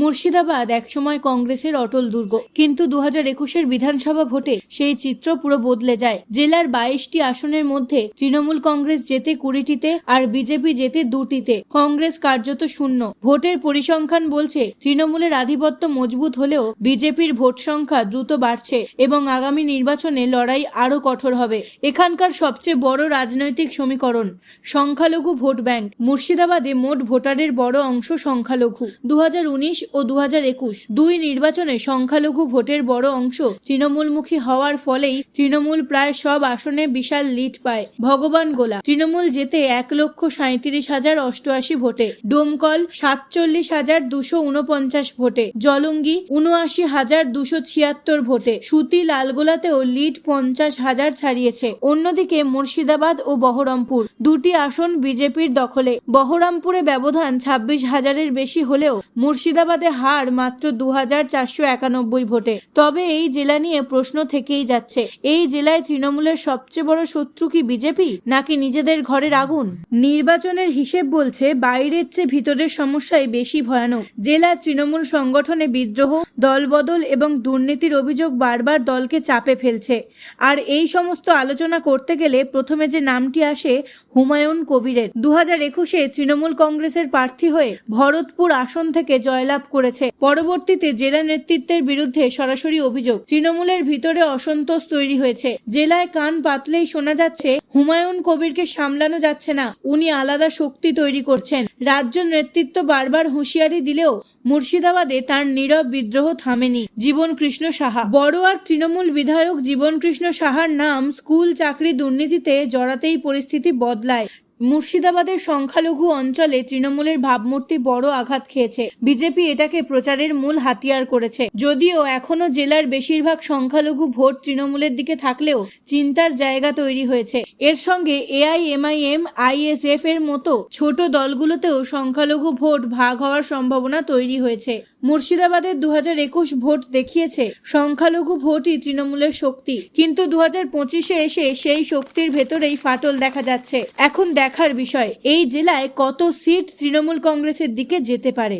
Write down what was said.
মুর্শিদাবাদ একসময় কংগ্রেসের অটল দুর্গ। কিন্তু দু হাজার একুশের বিধানসভা ভোটে সেই চিত্র পুরো বদলে যায়। জেলার বাইশটি আসনের মধ্যে তৃণমূল কংগ্রেস জেতে কুড়িটিতে আর বিজেপি জেতে দুটিতে। কংগ্রেস কার্যত শূন্য। ভোটের পরিসংখ্যান বলছে, তৃণমূলের আধিপত্য মজবুত হলেও বিজেপির ভোট সংখ্যা দ্রুত বাড়ছে এবং আগামী নির্বাচনে লড়াই আরও কঠোর হবে। এখানকার সবচেয়ে বড় রাজনৈতিক সমীকরণ, সংখ্যালঘু ভোট ব্যাংক। মুর্শিদাবাদে মোট ভোটারের বড় অংশ সংখ্যালঘু। দু উনিশ ও দু দুই নির্বাচনে সংখ্যালঘু ভোটের বড় অংশ তৃণমূলমুখী হওয়ার ফলেই তৃণমূল প্রায় সব আসনে বিশাল লিড পায় ভগবান গোলা। তৃণমূল যেতে এক লক্ষ সাঁত্রিশ হাজার অষ্টআশি ভোটে, ডোমকল সাতচল্লিশ হাজার দুশো উনপঞ্চাশ ভোটে, জলঙ্গি উনআশি হাজার দুশো ছিয়াত্তর ভোটে, সুতি লালগোলাতেও লিড পঞ্চাশ হাজার ছাড়িয়েছে। অন্যদিকে মুর্শিদাবাদ ও বহরমপুর দুটি আসন বিজেপির দখলে। বহরমপুরে ব্যবধান ছাব্বিশ হাজারের বেশি হলেও মুর্শিদাবাদে হার মাত্র দু হাজার চারশো একানব্বই ভোটে। তবে এই জেলা নিয়ে প্রশ্ন থেকেই যাচ্ছে। এই জেলায় তৃণমূলের সবচেয়ে বড় শত্রু কি বিজেপি, নাকি নিজেদের ঘরের আগুন? নির্বাচনের হিসেব বলছে, বাইরের চেয়ে ভিতরের সমস্যাই বেশি ভয়ানক। জেলার তৃণমূল সংগঠনে বিদ্রোহ, দলবদল এবং দুর্নীতির অভিযোগ বারবার দলকে চাপে ফেলছে। আর এই সমস্ত আলোচনা করতে গেলে প্রথমে যে নামটি আসে, হুমায়ুন কবিরের। দু হাজার একুশে তৃণমূল কংগ্রেসের প্রার্থী হয়ে ভরতপুর আসন থেকে জয়লাভ করেছে। পরবর্তীতে জেলা নেতৃত্বের বিরুদ্ধে সরাসরি অভিযোগ। তৃণমূলের ভিতরে অসন্তোষ তৈরি হয়েছে। জেলায় কান পাতলেই শোনা যাচ্ছে, হুমায়ুন কবিরকে সামলানো যাচ্ছে না। উনি আলাদা শক্তি তৈরি করছেন। রাজ্য নেতৃত্ব বারবার হুঁশিয়ারি দিলেও মুর্শিদাবাদে তার নীরব বিদ্রোহ থামেনি। জীবন কৃষ্ণ সাহা। বড়োয়ার তৃণমূল বিধায়ক জীবন কৃষ্ণ সাহার নাম স্কুল চাকরি দুর্নীতিতে জড়াতেই পরিস্থিতি বদলায়। মুর্শিদাবাদের সংখ্যালঘু অঞ্চলে তৃণমূলের ভাবমূর্তি বড় আঘাত খেয়েছে। বিজেপি এটাকে প্রচারের মূল হাতিয়ার করেছে। যদিও এখনও জেলার বেশিরভাগ সংখ্যালঘু ভোট তৃণমূলের দিকে থাকলেও চিন্তার জায়গা তৈরি হয়েছে। এর সঙ্গে এআইএমআইএম, আইএসএফ এর মতো ছোট দলগুলোতেও সংখ্যালঘু ভোট ভাগ হওয়ার সম্ভাবনা তৈরি হয়েছে। মুর্শিদাবাদের দু হাজার একুশ ভোট দেখিয়েছে সংখ্যালঘু ভোটই তৃণমূলের শক্তি। কিন্তু দু হাজার পঁচিশে এসে সেই শক্তির ভেতরেই ফাটল দেখা যাচ্ছে। এখন দেখার বিষয়, এই জেলায় কত সিট তৃণমূল কংগ্রেসের দিকে যেতে পারে?